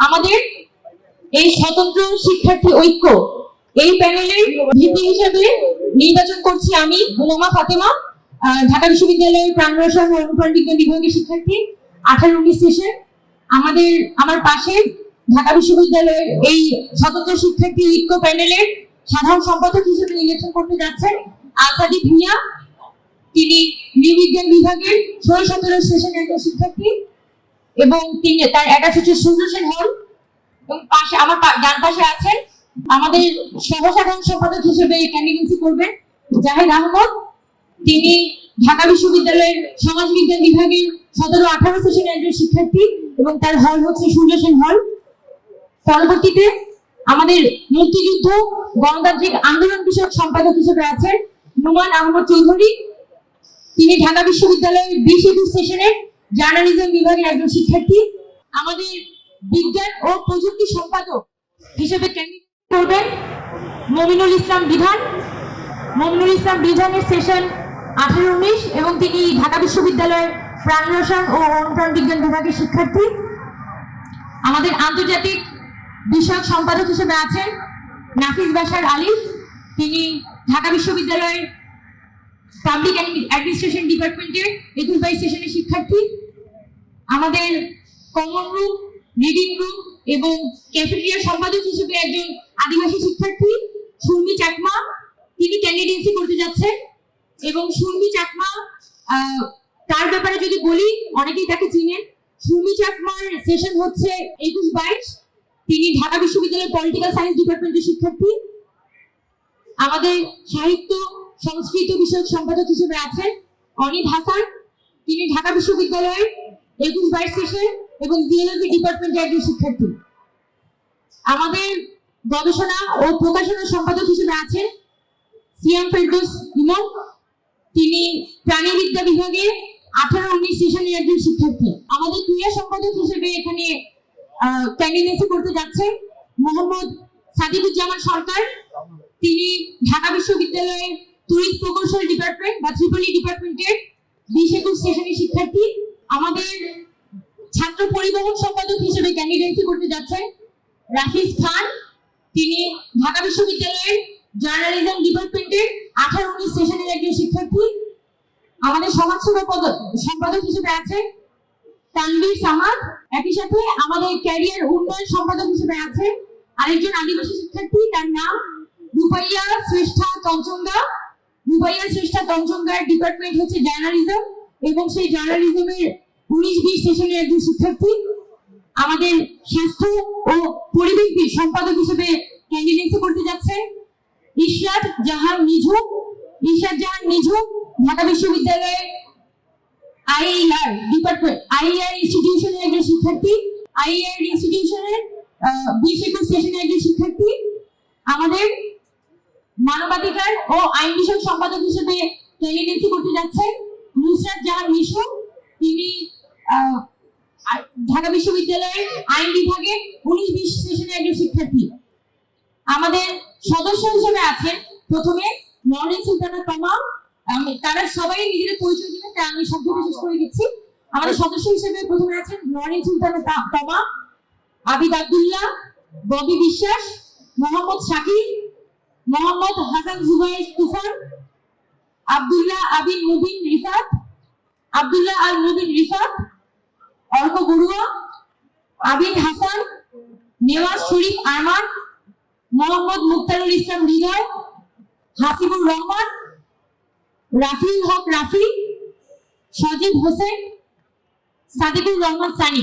আমাদের এই স্বতন্ত্র শিক্ষার্থী ঐক্য এই প্যানেলের ভিত্তি হিসেবে নির্বাচন করছি আমি, উমামা ফাতেমা ঢাকা বিশ্ববিদ্যালয়ের প্রাণ রসায়ন অনুপ্রাণ বিজ্ঞান বিভাগের শিক্ষার্থী, আঠারো উনিশ সেশন আমাদের, আমার পাশে ঢাকা বিশ্ববিদ্যালয়ের এই স্বতন্ত্র শিক্ষার্থী ঐক্য প্যানেলের সাধারণ সম্পাদক হিসেবে নির্বাচন করতে যাচ্ছেন আসাদি ভুইয়া তিনি নৃবিজ্ঞান বিভাগের ষোলো সতেরো সেশনের একজন শিক্ষার্থী এবং তিনি তার অ্যাটাচ হচ্ছে সূর্য সেন হল এবং পাশে, আমার ডান পাশে আছেন আমাদের সহসাধারণ সম্পাদক হিসেবে ক্যান্ডিডেন্সি করবেন জাহিদ আহমদ। তিনি ঢাকা বিশ্ববিদ্যালয়ের সমাজবিজ্ঞান বিভাগের সতেরো আঠারো সেশনের একজন শিক্ষার্থী এবং তার হল হচ্ছে সূর্য সেন হল পরবর্তীতে আমাদের মুক্তিযুদ্ধ গণতান্ত্রিক আন্দোলন বিষয়ক সম্পাদক হিসেবে আছেন নুমান আহমদ চৌধুরী। তিনি ঢাকা বিশ্ববিদ্যালয়ের বিশ একুশ সেশনের জার্নালিজম বিভাগের একজন শিক্ষার্থী, আমাদের বিজ্ঞান ও প্রযুক্তি সম্পাদক হিসেবে করবেন মমিনুল ইসলাম বিধান। মমিনুল ইসলাম বিধানের সেশন আঠারো উনিশ এবং তিনি ঢাকা বিশ্ববিদ্যালয়ের প্রাণ রসায়ন ও অনুপ্রাণ বিজ্ঞান বিভাগের শিক্ষার্থী। আমাদের আন্তর্জাতিক বিষয়ক সম্পাদক হিসেবে আছেন নাফিস বাশার আলিফ। তিনি ঢাকা বিশ্ববিদ্যালয়ের পাবলিক অ্যাডমিনিস্ট্রেশন ডিপার্টমেন্টের একুশ বাইশ সেশনের শিক্ষার্থী। আমাদের কমন রুম রিডিং রুম এবং ক্যাফেটেরিয়া সম্পাদক হিসেবে একজন আদিবাসী শিক্ষার্থী, সুরমি চাকমা, তিনি ক্যান্ডিডেন্সি করতে যাচ্ছেন এবং সুরমি চাকমা তার ব্যাপারে যদি বলি, অনেকেই তাকে চিনেন। সুরমি চাকমার সেশন হচ্ছে একুশ বাইশ। তিনি ঢাকা বিশ্ববিদ্যালয়ের পলিটিক্যাল সায়েন্স ডিপার্টমেন্টের শিক্ষার্থী। আমাদের সাহিত্য, সংস্কৃত বিষয়ক সম্পাদক হিসেবে আছেন অনিদ হাসান। তিনি ঢাকা বিশ্ববিদ্যালয়ের একুশ বাইশ সেশন এবং জিওলজি ডিপার্টমেন্টের একজন শিক্ষার্থী। আমাদের গবেষণা ও প্রকাশনা সম্পাদক হিসেবে আছেন সিএম ফেরদৌস ইমন তিনি প্রাণীবিদ্যা বিভাগে আঠারো উনিশ সেশনের একজন শিক্ষার্থী। আমাদের ক্রীড়া সম্পাদক হিসেবে এখানে ক্যান্ডিডেন্সি করতে যাচ্ছেন মোহাম্মদ সাদিকুজ্জামান সরকার। তিনি ঢাকা বিশ্ববিদ্যালয়ের তড়িৎ প্রকৌশল ডিপার্টমেন্ট বা ত্রিপলি ডিপার্টমেন্টের বিশ একুশ সেশনের শিক্ষার্থী। আমাদের ছাত্র পরিবহন সম্পাদক হিসেবে ক্যান্ডিডেন্সি করতে যাচ্ছেন রাফিজ খান। তিনি ঢাকা বিশ্ববিদ্যালয়ের জার্নালিজম ডিপার্টমেন্টের আঠারো উনিশ সেশনের একজন শিক্ষার্থী। আমাদের সমাজসেবা পদ- সম্পাদক হিসেবে আছেন তানভীর সামাদ। একই সাথে আমাদের ক্যারিয়ার উন্নয়ন সম্পাদক হিসেবে আছেন আরেকজন আদিবাসী শিক্ষার্থী, তার নাম রূপাইয়া শ্রেষ্ঠা চঞ্চঙ্গা রূপাইয়া শ্রেষ্ঠা চঞ্চঙ্গার ডিপার্টমেন্ট হচ্ছে জার্নালিজম এবং সেই জার্নালিজমের উনিশ বিশ সেশনের একজন শিক্ষার্থী আমাদের স্বাস্থ্য ও পরিবেশ সম্পাদক হিসেবে ক্যান্ডিডেন্সি করতে যাচ্ছেন ইশরাত জাহান নিঝুম ইশরাত জাহান নিঝুম ঢাকা বিশ্ববিদ্যালয়ের আইআর ডিপার্টমেন্ট আইআর ইনস্টিটিউশনের একজন শিক্ষার্থী আইআর ইনস্টিটিউশনের বিশ একুশ সেশনের একজন শিক্ষার্থী। আমাদের মানবাধিকার ও আইন বিষয়ক সম্পাদক হিসেবে ক্যান্ডিডেন্সি করতে যাচ্ছেন নুসরাত জাহান মিশু, তিনি ঢাকা বিশ্ববিদ্যালয়ের আইন বিভাগে উনিশ বিশ সেশনের একজন শিক্ষার্থী। আমাদের সদস্য হিসেবে আছেন প্রথমে নরেন সুলতানা তমা তারা সবাই নিজেদের পরিচয় দিবেন, তাই আমি শব্দ বিশেষ করে দিচ্ছি। আমাদের সদস্য হিসেবে প্রথমে আছেন মর্নিং সুলতানা তমা, আবিদ আব্দুল্লাহ, ববি বিশ্বাস, মোহাম্মদ শাকির মোহাম্মদ হাসান তুফান। আব্দুল্লাহ আবিন মুবিন রিফাত, আব্দুল্লাহ আল মুবিন রিফাত, অর্ক বড়ুয়া, আবিদ হাসান, নেওয়াজ শরীফ আরমান, মোহাম্মদ মুক্তারুল ইসলাম হৃদয় হাসিবুর রহমান, রাফিউল হক রাফি, সজীব হোসেন, সাদিকুর রহমান সানি।